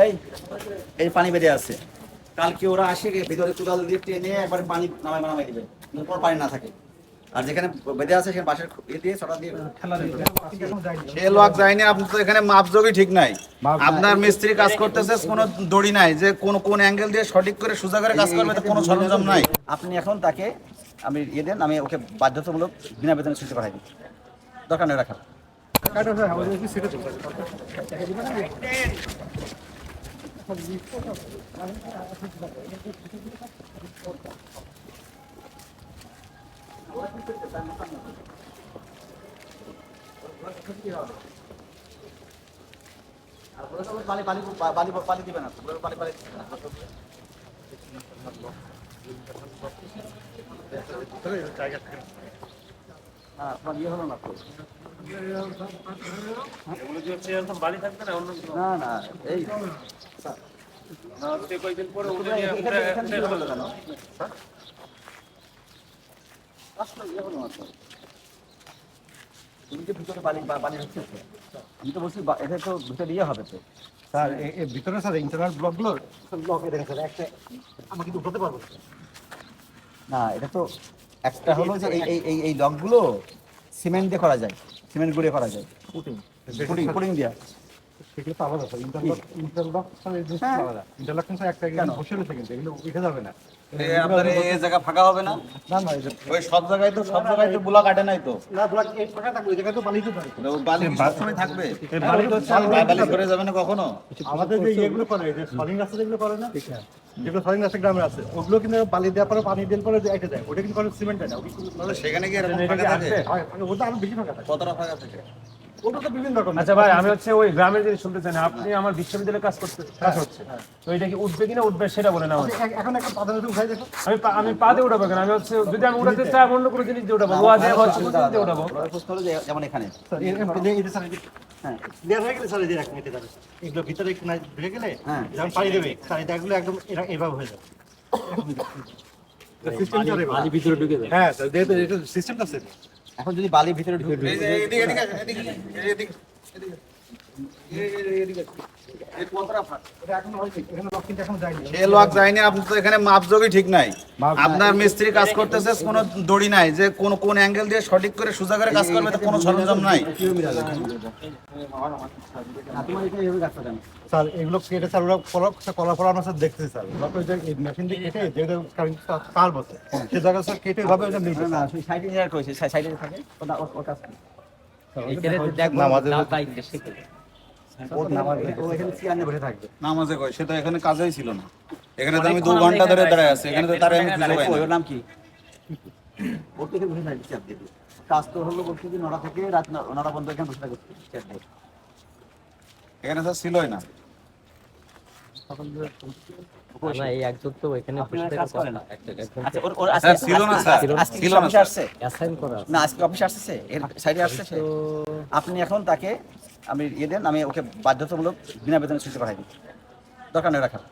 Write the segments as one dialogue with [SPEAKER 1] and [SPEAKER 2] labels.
[SPEAKER 1] এই এই পানি বেঁধে আছে কালকে ওরা আসে ভিতরে চুলাল দিয়ে টেনে একবারে পানি নামাই নামাই দিবে কোনো পানি না থাকে আর যেখানে বেঁধে আছে সেখানে বাঁশের ইয়ে দিয়ে ছটা দিয়ে
[SPEAKER 2] সে লক যায়নি আপনি তো এখানে মাপযোগই ঠিক নাই আপনার মিস্ত্রি কাজ করতেছে কোনো দড়ি নাই যে কোন কোন অ্যাঙ্গেল দিয়ে সঠিক করে সোজা করে কাজ করবে তো কোনো সরঞ্জাম নাই
[SPEAKER 1] আপনি এখন তাকে আমি ইয়ে দেন আমি ওকে বাধ্যতামূলক বিনা বেতনে ছুটি পাঠাই দিই দরকার নেই রাখার আর ওরা সবাই বালি বালি বালি বালি দিবে না বালি বালি দিবে না। না, ইয়ে হলো না তো।
[SPEAKER 3] না
[SPEAKER 1] না এই
[SPEAKER 3] কয়েকদিন পরে।
[SPEAKER 1] তুমি যে ভিতরে হচ্ছে আমি তো বলছি এটা তো ভিতরে ইয়ে হবে তো
[SPEAKER 4] স্যার এর ভিতরে স্যার ইন্টারনাল ব্লকগুলো ব্লক দেখেন স্যার একটা আমরা কিন্তু উঠাতে পারব না।
[SPEAKER 1] এটা তো একটা হলো যে এই এই এই লকগুলো সিমেন্ট দিয়ে করা যায় সিমেন্ট গুঁড়ে করা যায়
[SPEAKER 4] পুটিং
[SPEAKER 1] পুটিং পুটিং দিয়া
[SPEAKER 4] সেগুলো তো আলাদা ইন্টারলক ইন্টারলক
[SPEAKER 1] হ্যাঁ।
[SPEAKER 4] ইন্টারলক একটা
[SPEAKER 1] কেন?
[SPEAKER 4] বসে রয়েছে কিন্তু এগুলো উঠে যাবে না
[SPEAKER 2] আপনার এই এই জায়গা ফাঁকা হবে না?
[SPEAKER 4] না না
[SPEAKER 2] ওই সব জায়গায় তো সব জায়গায় তো বুলা কাটে নাই তো।
[SPEAKER 4] না ব্লক এই ফাঁকা থাকবে ওই জায়গায় তো বালিতে থাকবে
[SPEAKER 2] বালি সবসময় থাকবে?
[SPEAKER 4] এই বালি তো
[SPEAKER 2] বালি- বালি যাবে না কখনো?
[SPEAKER 4] আমাদের যে ইয়েগুলো করে যে সলিং রাস্তা যেগুলো করে না যেগুলো সলিং রাস্তা গ্রামে আছে ওগুলো কিন্তু বালি দেওয়ার পরে পানি দেওয়ার পরে এটা দেয় ওটা কিন্তু কোনো সিমেন্ট না
[SPEAKER 2] সেখানে কি এরকম ফাঁকা থাকে?
[SPEAKER 4] ওটা আরও বেশি ফাঁকা থাকে।
[SPEAKER 2] কতটা ফাঁকা থাকে?
[SPEAKER 4] ওটা তো বিভিন্ন রকম
[SPEAKER 3] আচ্ছা ভাই আমি হচ্ছে ওই গ্রামের জিনিস শুনতে চাই না। আপনি আমার বিশ্ববিদ্যালয়ে কাজ করতে কাজ হচ্ছে। তো এটা কি উঠবে কিনা উঠবে সেটা বলে না
[SPEAKER 4] এখন একটা পাতানোতে উঠাই দেখো।
[SPEAKER 3] আমি আমি পা উঠাবো কেন? আমি হচ্ছে যদি আমি উঠাতে চাই অন্য কোনো জিনিস দিয়ে উঠাবো। লোহা দিয়ে হচ্ছে জিনিস দিয়ে উঠাবো।
[SPEAKER 1] যেমন এখানে। হ্যাঁ।
[SPEAKER 4] হয়ে। গেলে স্যার এই যে এটা যাবে এগুলো ভিতরে একটু ঢুকে গেলে
[SPEAKER 1] হ্যাঁ।
[SPEAKER 4] পানি দেবে স্যার দাগগুলো একদম এভাবে হয়ে যাবে। সিস্টেম চলে ভিতরে ঢুকে যায় হ্যাঁ যেহেতু এটা সিস্টেমটা সেট
[SPEAKER 1] এখন যদি বালি ভিতরে ঢুকে
[SPEAKER 2] এই আপনার মিস্ত্রি কাজ করতেছে কোনো দড়ি নাই যে কোন কোন অ্যাঙ্গেল দিয়ে সঠিক করে সোজা করে কাজ করবে তো কোনো সরঞ্জাম নাই।
[SPEAKER 4] স্যার এগুলো কেটে স্যার ওরা কলা কলা ফলা আমরা স্যার দেখতেছি স্যার। লক যে এই মেশিন দিয়ে কেটে যেটা তার বসে। সে জায়গা স্যার কেটে এভাবে
[SPEAKER 1] না সাইড ইঞ্জিনিয়ার করেছে সাইডে থাকে? ওটা ওর ওর কাজ কি? ওর নামাজে
[SPEAKER 2] কয়? সে তো এখানে কাজেই ছিল না। এখানে তো আমি দু ঘণ্টা ধরে দাঁড়ায় আছি। এখানে তো তারে আমি খুঁজে পাই
[SPEAKER 1] ওর নাম কি? ওর বসে দিয়ে কাজ তো হলো বলছে যে নটা থেকে রাত নটা পর্যন্ত এখানে বসে। দিয়ে
[SPEAKER 2] এখানে স্যার ছিলই না
[SPEAKER 1] আচ্ছা? আপনি এখন তাকে আমি ইয়ে দেন আমি ওকে বাধ্যতামূলক বিনা বেতনে ছুটি পাঠাই দিই। দরকার নেই রাখার।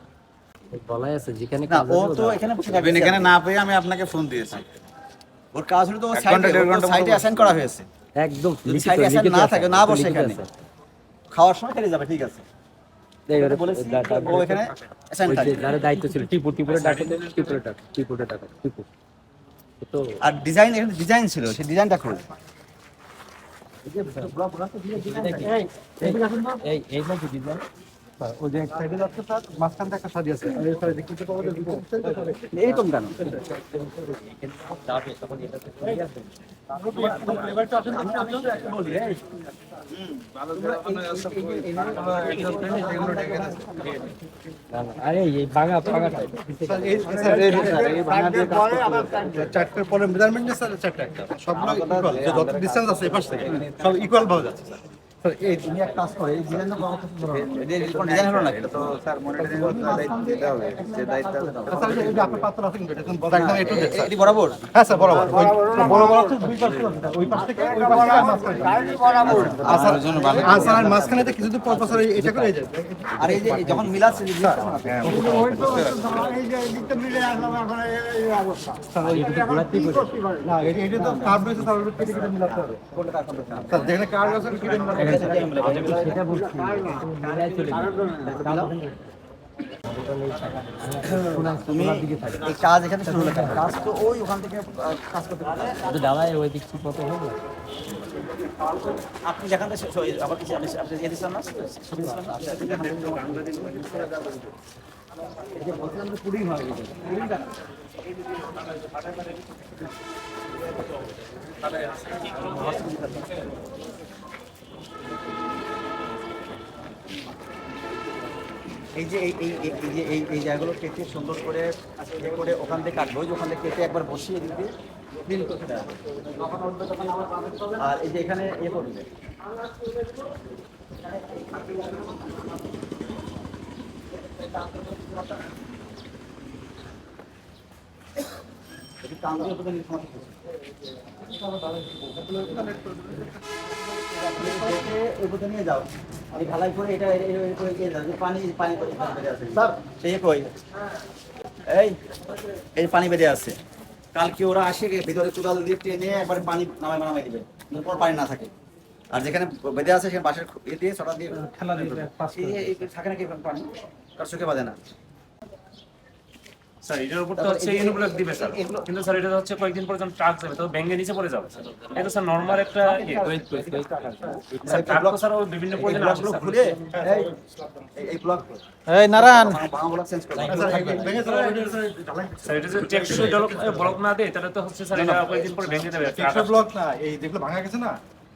[SPEAKER 5] বলাই আছে যেখানে
[SPEAKER 1] না ও তো এখানে বসে থাকবে।
[SPEAKER 2] এখানে না পেয়ে আমি আপনাকে ফোন দিয়েছি।
[SPEAKER 1] ওর কাজ হলো তো। অ্যাসাইন করা হয়েছে।
[SPEAKER 5] একদম
[SPEAKER 1] অ্যাসাইন না থাকে না বসে এখানে। খাওয়ার সময় খেলে যাবে ঠিক আছে।
[SPEAKER 5] এইবারে
[SPEAKER 1] বলেছি
[SPEAKER 5] দা- দা-
[SPEAKER 1] ও এখানে অ্যাসাইন
[SPEAKER 5] ওই যে
[SPEAKER 1] থাকে
[SPEAKER 5] যারা দায়িত্ব ছিল এই এই এই ডিজাইন
[SPEAKER 4] স্যার ওই যে এক সাইডে যাচ্ছে স্যার মাঝখানটা একটা সাজি আছে। আর এই সাইডে কিন্তু পাওয়া যায় দুটো
[SPEAKER 1] এইরকম কেন
[SPEAKER 5] যাবে তখন এটা তো ঠিক আছে না, না, আরে এই বাঙা ফাঙাটা
[SPEAKER 4] স্যার এই স্যার এই এই বাংলা দিয়ে কাজ করতে চারটার পরে মেজারমেন্ট স্যার চারটা একটা। সবগুলো ইকুয়াল যে যত ডিসটেন্স আছে এই পাশ থেকে সব ইকুয়াল ভাবে যাচ্ছে স্যার। স্যার এই
[SPEAKER 1] তুমি এক কাজ করে এই ডিজাইন ডিজাইন হলো না এটা তো
[SPEAKER 4] স্যার এই যে আপনার পাত্র আছে কিন্তু এটা কিন্তু একদম একটু দেখ স্যার।
[SPEAKER 1] এটি বরাবর?
[SPEAKER 4] হ্যাঁ
[SPEAKER 1] যখন মিলাচ্ছে
[SPEAKER 4] যেখানে কার্ড আছে
[SPEAKER 1] সেটা বলছি। তুমি এই কাজ এখানে শুরু হলো কাজ তো ওই ওখান থেকে কাজ করতে পারবে
[SPEAKER 5] দাঁড়ায় ওই দিক ঠিক মতো হবে?
[SPEAKER 1] আপনি যেখান থেকে আবার কিছু আপনি না? আচ্ছা। এই যে বলছিলাম যে পুডিং পুডিংটা। এই যে এই এই এই- যে এই এই জায়গাগুলো কেটে সুন্দর করে ইয়ে করে ওখান থেকে কাটবো। ওখান থেকে কেটে একবার বসিয়ে দিতে ক্লিন করতে। আর এই যে এখানে ইয়ে করবে। টান দিয়ে সমস্যা নিয়ে যাও। এই ঢালাই করে এটা করে পানি পানি আছে পানি বেরিয়ে স্যার। সেই কই? এই এই পানি বেরিয়ে আসছে কালকে ওরা আসে ভিতরে কোদাল দিয়ে টেনে একবারে পানি নামাই নামাই দিবে যাতে পানি না থাকে। আর যেখানে বেঁধে আছে সেখানে বাঁশের ইয়ে দিয়ে সটা দিয়ে ঠেলা থাকে নাকি পানি? তার চোখে বাঁধে না।
[SPEAKER 3] স্যার এটার উপর তো হচ্ছে ইউনিব্লক দিবে স্যার কিন্তু স্যার এটা হচ্ছে কয়েকদিন পর্যন্ত ট্রাক যাবে তো ব্যাঙ্গে নিচে পড়ে যাবে। স্যার এটা স্যার নর্মাল একটা ইয়ে। স্যার ট্রাক তো স্যার বিভিন্ন
[SPEAKER 1] এই
[SPEAKER 3] পর্যন্ত আসে
[SPEAKER 1] ব্লকগুলো
[SPEAKER 3] স্যার।
[SPEAKER 1] খুলে এই এই ব্লক
[SPEAKER 5] এই নারায়ণ।
[SPEAKER 3] স্যার এটা যে টেকসই ব্লক ব্লক না দেয় তাহলে তো হচ্ছে স্যার এটা কয়েকদিন পরে ভেঙে যাবে
[SPEAKER 4] টেক্সচার ব্লক না। এই যেগুলো ভাঙা গেছে না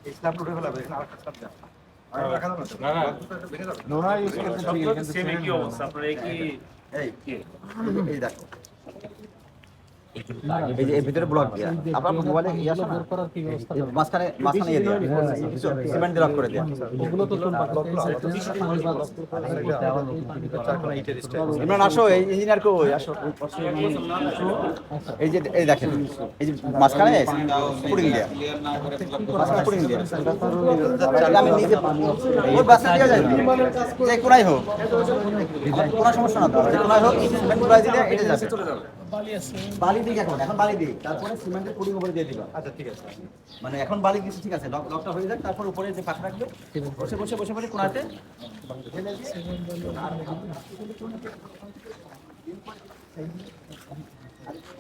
[SPEAKER 4] এই স্ল্যাব উঠে ফেলাবে এখানে আরেকটা স্ল্যাব দেওয়া আর রাখা যাবে না। তো? ব্লকটা তো ভেঙে যাবে।
[SPEAKER 3] সবগুলো তো সেম একই অবস্থা? আপনার একই
[SPEAKER 1] এই
[SPEAKER 3] ইয়ে
[SPEAKER 1] এই দেখো এই যে এর ভিতরে ব্লক দিয়া। আপনার মোবাইলে ইয়ে আসে না মাঝখানে মাঝখানে ইয়ে দিয়া। সিমেন্ট দিয়ে লক করে দিয়া। ইমরান আসো এই ইঞ্জিনিয়ার কই আসো। এই যে এই দেখেন এই যে মাঝখানে পুডিং দিয়া। মাঝখানে পুডিং দিয়া। চাইলে আমি নিজে ওই বাসা দিয়ে যাই। যে কোনাই হোক। কোনো সমস্যা না তো যে কোনাই হোক সিমেন্ট কোনাই দিলে এটা যাবে চলে যাবে। বালি দিই এখন এখন বালি দিই তারপরে সিমেন্টের পুডিং উপরে দিয়ে দিবা।
[SPEAKER 4] আচ্ছা ঠিক আছে।
[SPEAKER 1] মানে এখন বালি দিচ্ছি ঠিক আছে। লক লকটা হয়ে যাক তারপর উপরে যে পাশে রাখবে বসে বসে বসে বসে কোনাতে দিয়ে